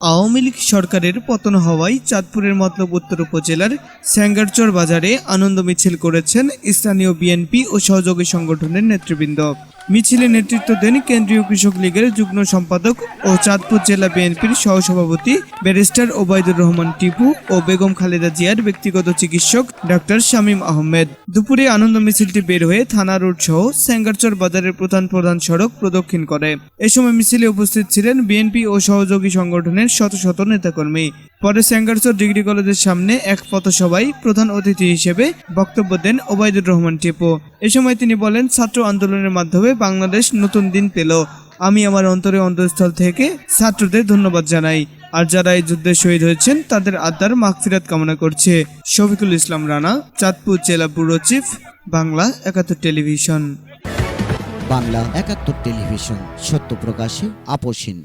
আওয়ামী লীগ সরকারের পতন হওয়ায় চাঁদপুরের মতলব উত্তর উপজেলার স্যাঙ্গারচর বাজারে আনন্দ মিছিল করেছেন স্থানীয় বিএনপি ও সহযোগী সংগঠনের নেতৃবৃন্দ। মিছিলে নেতৃত্ব দেন কেন্দ্রীয় কৃষক লীগের যুগ্ম সম্পাদক ও চাঁদপুর জেলা বিএনপির সহসভাপতি ব্যারিস্টার ওবায়দুর রহমান টিপু ও বেগম খালেদা জিয়ার ব্যক্তিগত চিকিৎসক ডাক্তার শামীম আহমেদ। দুপুরে আনন্দ মিছিলটি বের হয়ে থানা রোড সহ স্যাঙ্গারচর বাজারের প্রধান প্রধান সড়ক প্রদক্ষিণ করে। এ সময় মিছিলে উপস্থিত ছিলেন বিএনপি ও সহযোগী সংগঠনের শত শত নেতাকর্মী। পরে স্যাঙ্গারচর ডিগ্রি কলেজের সামনে এক পথসভায় প্রধান অতিথি হিসেবে বক্তব্য দেন ওবায়দুর রহমান টিপু। এ সময় তিনি বলেন, ছাত্র আন্দোলনের মাধ্যমে বাংলাদেশ নতুন দিন পেল। আমি আমার অন্তরে অন্তঃস্থল থেকে ছাত্রদের ধন্যবাদ জানাই। আর যারা এই যুদ্ধে শহীদ হয়েছেন, তাদের আত্মার মাগফিরাত কামনা করছে। শফিকুল ইসলাম রানা, চাঁদপুর জেলা ব্যুরো চিফ, বাংলা একাত্তর টেলিভিশন। বাংলা একাত্তর টেলিভিশন, সত্য প্রকাশে আপোষহীন